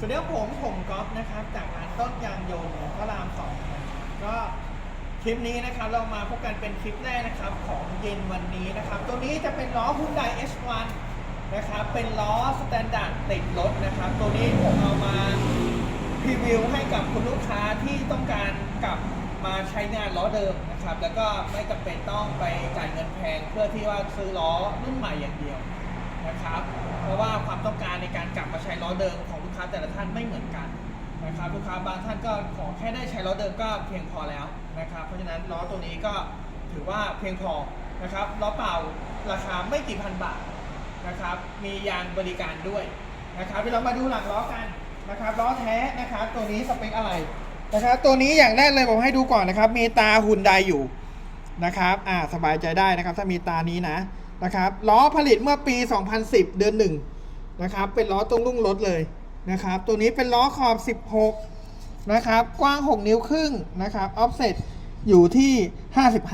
สวัสดีครับผมผมก๊อฟนะครับ จากร้านต้นยางยนต์พระรามสองก็คลิปนี้นะครับเรามาพบกันเป็นคลิปแรกนะครับของเย็นวันนี้นะครับ ตัวนี้จะเป็นล้อ Hyundai H1 นะครับ เป็นล้อสแตนดาร์ดติดรถนะครับ ตัวนี้ผมเอามาพรีวิวให้กับคุณลูกค้าที่ต้องการกลับมาใช้งานล้อเดิมนะครับ แล้วก็ไม่จำเป็นต้องไปจ่ายเงินแพงเพื่อที่ว่าซื้อล้อรุ่นใหม่อย่างเดียวนะครับ เพราะว่าความต้องการในการกลับมาใช้ล้อเดิมของ ค้าแต่ละท่านไม่เหมือนกันนะครับลูกค้าบางท่านก็ขอแค่ได้ใช้ล้อเดิมก็เพียงพอแล้วนะครับเพราะฉะนั้นล้อตัวนี้ก็ถือว่าเพียงพอนะครับล้อเปล่าราคาไม่กี่พันบาทนะครับมียางบริการด้วยนะครับเรามาดูหลังล้อกันนะครับล้อแท้นะครับตัวนี้สเปคอะไรนะครับตัวนี้อย่างแรกเลยผมให้ดูก่อนนะครับ มีตาหุ่นใดอยู่นะครับอ่าสบายใจได้นะครับ ถ้ามีตานี้นะนะครับล้อผลิตเมื่อปี 2010 เดือนหนึ่งนะครับเป็นล้อตรงรุ่งรถเลย นะครับ ตัวนี้เป็นล้อขอบ 16 นะครับ กว้าง 6 นิ้วครึ่งนะครับออฟเซ็ตอยู่ที่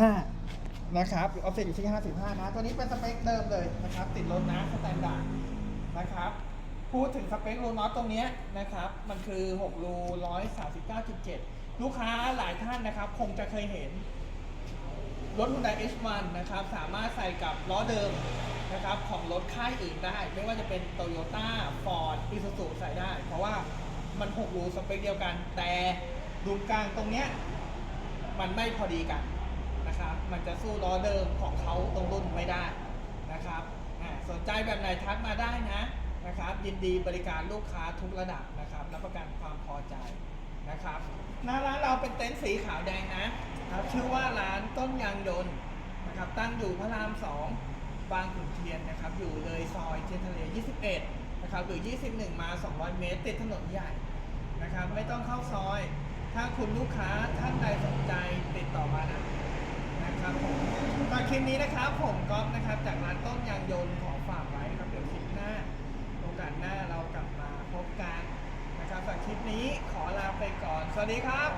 55 นะครับออฟเซ็ตอยู่ที่ 55 นะ ตัวนี้เป็นสเปคเดิมเลยนะครับ ติดรถนะสแตนดาร์ดนะครับ พูดถึงสเปครูน็อตตรงนี้นะครับ มันคือ 6 รู 139.7 ลูกค้าหลายท่านนะครับ คงจะเคยเห็นรถ Hyundai H1 นะครับ สามารถใส่กับล้อเดิม นะครับของรถค่ายอื่นได้ ไม่ว่าจะเป็น Toyota Ford Isuzu ใส่ได้ เพราะว่ามัน6รูสเปคเดียวกัน แต่รูกลางตรงเนี้ยมันไม่พอดีกันนะครับมันจะสู้ล้อเดิมของเขาตรงรุ่นไม่ได้นะครับสนใจแบบไหนทักมาได้นะนะครับยินดีบริการลูกค้าทุกระดับนะครับรับประกันความพอใจนะครับหน้าร้านเราเป็นเต็นท์สีขาวแดงนะครับชื่อว่าร้านต้นยางยนต์นะครับตั้งอยู่พระราม2 บางขุนเทียนนะครับ อยู่เลยซอยเทียนทะเล 21 นะครับหรือ 21 มา 200 เมตร ติดถนนใหญ่นะครับ ไม่ต้องเข้าซอย ถ้าคุณลูกค้าท่านใดสนใจติดต่อมานะนะครับผมตอนคลิปนี้นะครับ ผมก๊อฟนะครับ จากร้านต้นยางยนต์ขอฝากไว้ครับ เดี๋ยวคลิปหน้า โอกาสหน้าเรากลับมาพบกันนะครับสำหรับคลิปนี้ขอลาไปก่อน สวัสดีครับ